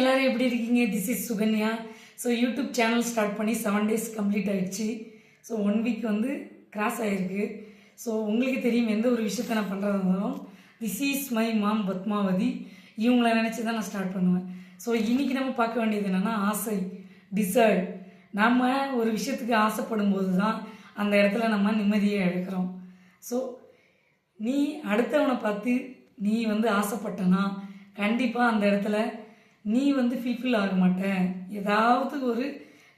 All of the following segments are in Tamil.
எல்லாரும் எப்படி இருக்கீங்க? This is Sukanya. So YouTube channel start பண்ணி செவன் டேஸ் கம்ப்ளீட் ஆகிடுச்சு ஸோ ஒன் வீக் வந்து கிராஸ் ஆகிருக்கு ஸோ உங்களுக்கு தெரியும் எந்த ஒரு விஷயத்த நான் பண்ணுறதா இருந்தாலும் this is my mom Padmavathi. இவங்கள நினச்சி தான் நான் ஸ்டார்ட் பண்ணுவேன். ஸோ இன்றைக்கி நம்ம பார்க்க வேண்டியது என்னென்னா ஆசை டிசைட் நம்ம ஒரு விஷயத்துக்கு ஆசைப்படும் போது தான் அந்த இடத்துல நம்ம நிம்மதியை எடுக்கிறோம். ஸோ நீ அடுத்தவனை பார்த்து நீ வந்து ஆசைப்பட்டனா கண்டிப்பாக அந்த இடத்துல நீ வந்து ஃபீல்ஃபில் ஆக மாட்டேன். ஏதாவது ஒரு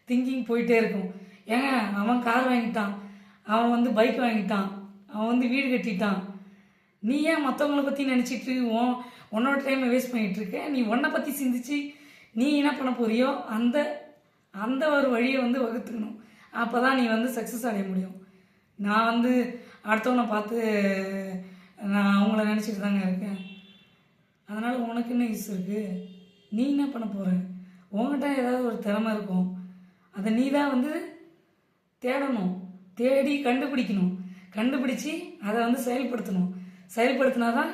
திங்கிங் போயிட்டே இருக்கும். ஏங்க அவன் கார் வாங்கிட்டான். அவன் வந்து பைக் வாங்கிட்டான். அவன் வந்து வீடு கட்டிட்டான். நீ ஏன் மற்றவங்கள பற்றி நினச்சிட்டு உன் உன்னோட டைமை வேஸ்ட் பண்ணிகிட்ருக்க நீ உன்னை பற்றி சிந்திச்சு நீ என்ன பண்ண போறியோ அந்த அந்த ஒரு வழியை வந்து வகுத்துக்கணும். அப்போ தான் நீ வந்து சக்ஸஸ் அடைய முடியும். நான் வந்து அடுத்தவனை பார்த்து நான் அவங்கள நினச்சிட்டு தாங்க இருக்கேன். அதனால் உனக்கு என்ன யூஸ் இருக்குது நீ என்ன பண்ண போகிற உங்ககிட்ட ஏதாவது ஒரு திறமை இருக்கும். அதை நீ தான் வந்து தேடணும். தேடி கண்டுபிடிக்கணும். கண்டுபிடிச்சி அதை வந்து செயல்படுத்தணும். செயல்படுத்தினா தான்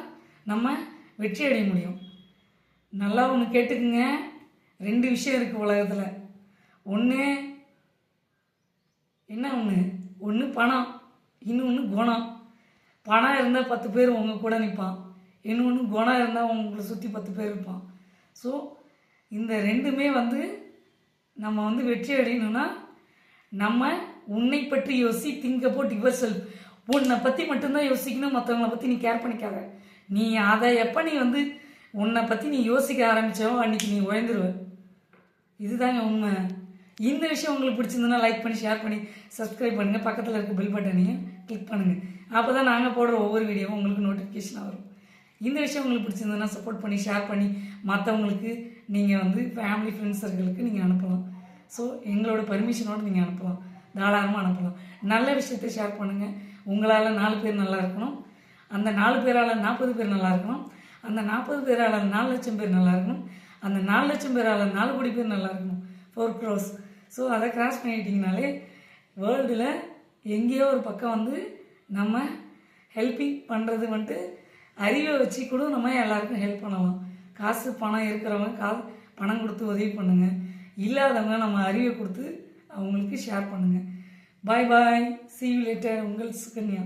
நம்ம வெற்றி அடைய முடியும். நல்லா ஒன்று கேட்டுக்குங்க. ரெண்டு விஷயம் இருக்குது உலகத்தில். ஒன்று என்ன ஒன்று ஒன்று பணம் இன்னொன்று குணம். பணம் இருந்தால் பத்து பேர் உங்கள் கூட நிற்பான் இன்னொன்று குணம் இருந்தால் உங்களை சுற்றி பத்து பேர் இருப்பான். ஸோ இந்த ரெண்டுமே வந்து நம்ம வந்து வெற்றி அடையணும்னா நம்ம உன்னை பற்றி யோசி திங்க் அபவுட் யுவர் செல்ஃப் உன்னை பற்றி மட்டும்தான் யோசிக்கணும் மற்றவங்கள பற்றி நீ கேர் பண்ணிக்காத. நீ அதை எப்போ நீ வந்து உன்னை பற்றி நீ யோசிக்க ஆரம்பித்தோ அன்னைக்கு நீ உழைந்துருவ. இதுதாங்க உண்மை. இந்த விஷயம் உங்களுக்கு பிடிச்சிருந்ததுன்னா லைக் பண்ணி ஷேர் பண்ணி சப்ஸ்கிரைப் பண்ணுங்கள் பக்கத்தில் இருக்க பில் பட்டனையும் கிளிக் பண்ணுங்கள் அப்போ தான் நாங்கள் போடுற ஒவ்வொரு வீடியோவும் உங்களுக்கு நோட்டிஃபிகேஷனாக வரும். இந்த விஷயம் உங்களுக்கு பிடிச்சிருந்ததுன்னா சப்போர்ட் பண்ணி ஷேர் பண்ணி மற்றவங்களுக்கு நீங்கள் வந்து ஃபேமிலி ஃப்ரெண்ட்ஸ் சர்க்கிளுக்கு நீங்கள் அனுப்பலாம். ஸோ எங்களோட பர்மிஷனோடு நீங்கள் அனுப்பலாம். தாராளமாக அனுப்பலாம். நல்ல விஷயத்தை ஷேர் பண்ணுங்கள் உங்களால் நாலு பேர் நல்லா இருக்கணும். அந்த நாலு பேரால் நாற்பது பேர் நல்லா இருக்கணும். அந்த நாற்பது பேரால் நாலு லட்சம் பேர் நல்லா இருக்கணும். அந்த நாலு லட்சம் பேரால் நாலு கோடி பேர் நல்லா இருக்கணும். ஃபோர் க்ரோஸ் ஸோ அதை கிராஸ் பண்ணிட்டீங்கனாலே வேர்ல்டில் எங்கேயோ ஒரு பக்கம் வந்து நம்ம ஹெல்ப்பிங் பண்ணுறது வந்துட்டு அறிவை வச்சு கூட நம்ம எல்லாருக்கும் ஹெல்ப் பண்ணலாம். காசு பணம் இருக்கிறவங்க கா பணம் கொடுத்து உதவி பண்ணுங்கள் இல்லாதவங்க நம்ம அறிவை கொடுத்து அவங்களுக்கு ஷேர் பண்ணுங்கள் பாய் பாய் சி லேட்டர் உங்கள் சுகன்யா.